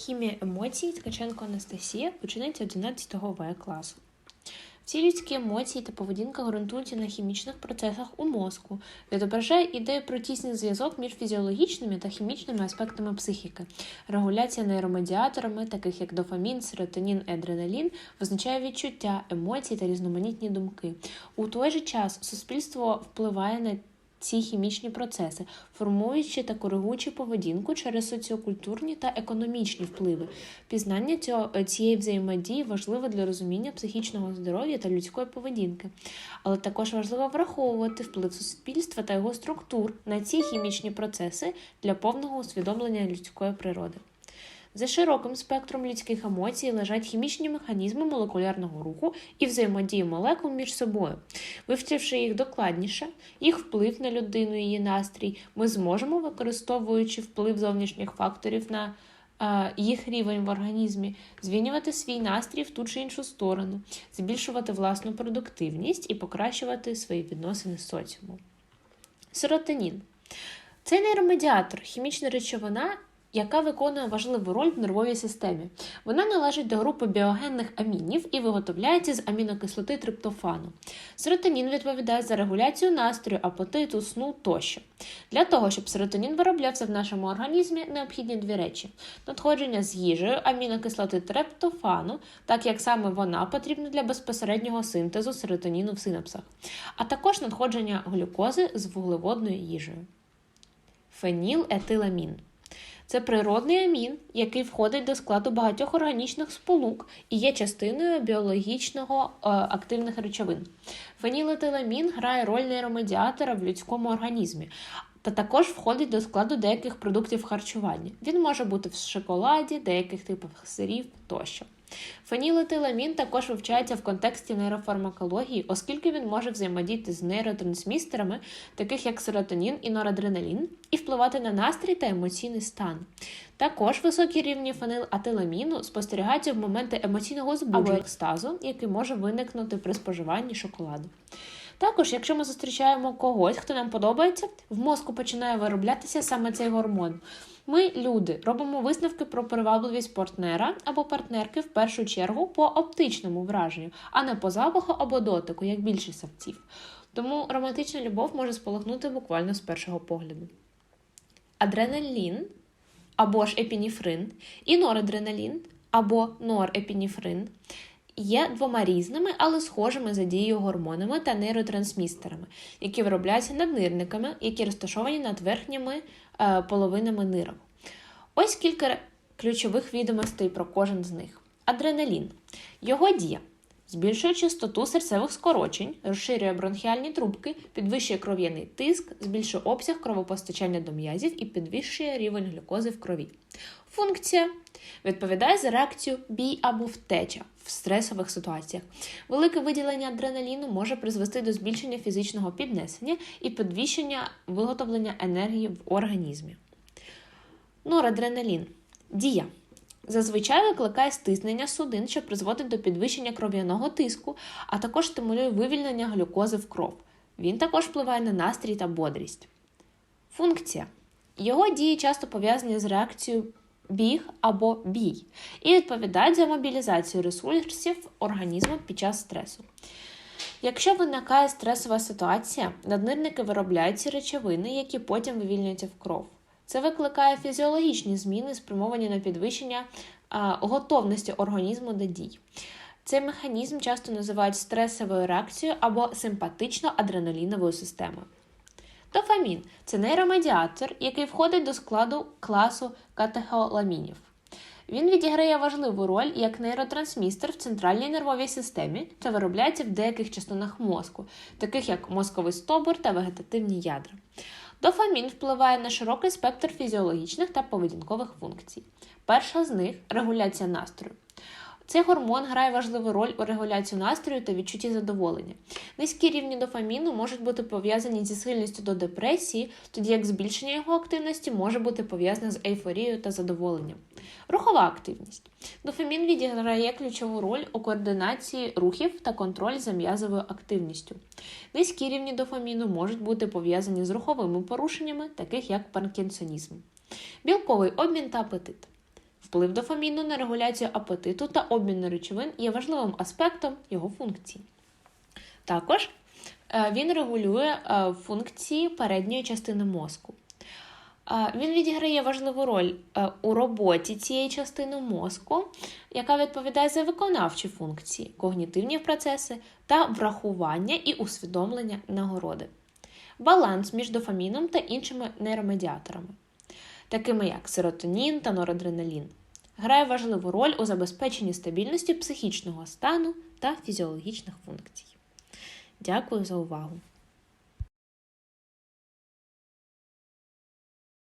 Хімія емоцій Ткаченко Анастасія, учениця 11 В класу. Всі людські емоції та поведінка ґрунтуються на хімічних процесах у мозку, відображає ідею про тісний зв'язок між фізіологічними та хімічними аспектами психіки. Регуляція нейромедіаторами, таких як дофамін, серотонін адреналін, визначає відчуття, емоції та різноманітні думки. У той же час суспільство впливає на ці хімічні процеси, формуючи та коригуючи поведінку через соціокультурні та економічні впливи. Пізнання цього, цієї взаємодії важливе для розуміння психічного здоров'я та людської поведінки, але також важливо враховувати вплив суспільства та його структур на ці хімічні процеси для повного усвідомлення людської природи. За широким спектром людських емоцій лежать хімічні механізми молекулярного руху і взаємодії молекул між собою. Вивчивши їх докладніше, їх вплив на людину і її настрій, ми зможемо, використовуючи вплив зовнішніх факторів на е, їх рівень в організмі, змінювати свій настрій в ту чи іншу сторону, збільшувати власну продуктивність і покращувати свої відносини з соціумом. Серотонін це нейромедіатор, хімічна речовина, яка виконує важливу роль в нервовій системі. Вона належить до групи біогенних амінів і виготовляється з амінокислоти триптофану. Серотонін відповідає за регуляцію настрою, апетиту, сну тощо. Для того, щоб серотонін вироблявся в нашому організмі, необхідні дві речі: надходження з їжею амінокислоти триптофану, так як саме вона потрібна для безпосереднього синтезу серотоніну в синапсах, а також надходження глюкози з вуглеводною їжею. Фенілетиламін це природний амін, який входить до складу багатьох органічних сполук і є частиною біологічного е, активних речовин. Фенілетиламін грає роль нейромедіатора в людському організмі. Та також входить до складу деяких продуктів харчування. Він може бути в шоколаді, деяких типах сирів тощо. Фенілетиламін також вивчається в контексті нейрофармакології, оскільки він може взаємодіяти з нейротрансмістерами, таких як серотонін і норадреналін, і впливати на настрій та емоційний стан. Також високі рівні фенилатиламіну спостерігаються в моменти емоційного збудження екстазу, який може виникнути при споживанні шоколаду. Також, якщо ми зустрічаємо когось, хто нам подобається, в мозку починає вироблятися саме цей гормон. Ми, люди, робимо висновки про привабливість партнера або партнерки в першу чергу по оптичному враженню, а не по запаху або дотику, як більшість савців. Тому романтична любов може спалахнути буквально з першого погляду. Адреналін або ж епініфрин і норадреналін або норепініфрин є двома різними, але схожими за дією гормонами та нейротрансмістерами, які виробляються наднирниками, які розташовані над верхніми е, половинами нирок. Ось кілька ключових відомостей про кожен з них. Адреналін. Його дія. Збільшує частоту серцевих скорочень, розширює бронхіальні трубки, підвищує кров'яний тиск, збільшує обсяг кровопостачання до м'язів і підвищує рівень глюкози в крові. Функція відповідає за реакцію бій або втеча в стресових ситуаціях. Велике виділення адреналіну може призвести до збільшення фізичного піднесення і підвищення виготовлення енергії в організмі. Норадреналін. Дія. Зазвичай викликає стиснення судин, що призводить до підвищення кров'яного тиску, а також стимулює вивільнення глюкози в кров. Він також впливає на настрій та бодрість. Функція. Його дії часто пов'язані з реакцією біг або бій і відповідають за мобілізацію ресурсів організму під час стресу. Якщо виникає стресова ситуація, наднирники виробляють ці речовини, які потім вивільнюються в кров. Це викликає фізіологічні зміни, спрямовані на підвищення а, готовності організму до дій. Цей механізм часто називають стресовою реакцією або симпатично-адреналіновою системою. Дофамін це нейромедіатор, який входить до складу класу катехоламінів. Він відіграє важливу роль як нейротрансмістер в центральній нервовій системі та виробляється в деяких частинах мозку, таких як мозковий стобур та вегетативні ядра. Дофамін впливає на широкий спектр фізіологічних та поведінкових функцій. Перша з них регуляція настрою. Цей гормон грає важливу роль у регуляції настрою та відчутті задоволення. Низькі рівні дофаміну можуть бути пов'язані зі схильністю до депресії, тоді як збільшення його активності може бути пов'язане з ейфорією та задоволенням. Рухова активність. Дофамін відіграє ключову роль у координації рухів та контроль за м'язовою активністю. Низькі рівні дофаміну можуть бути пов'язані з руховими порушеннями, таких як паркінсонізм. Білковий обмін та апетит. Вплив дофаміну на регуляцію апетиту та обміну речовин є важливим аспектом його функцій. Також е, він регулює е, функції передньої частини мозку. Е, Він відіграє важливу роль у роботі цієї частини мозку, яка відповідає за виконавчі функції, когнітивні процеси та врахування і усвідомлення нагороди, баланс між дофаміном та іншими нейромедіаторами, такими як серотонін та норадреналін, грає важливу роль у забезпеченні стабільності психічного стану та фізіологічних функцій. Дякую за увагу!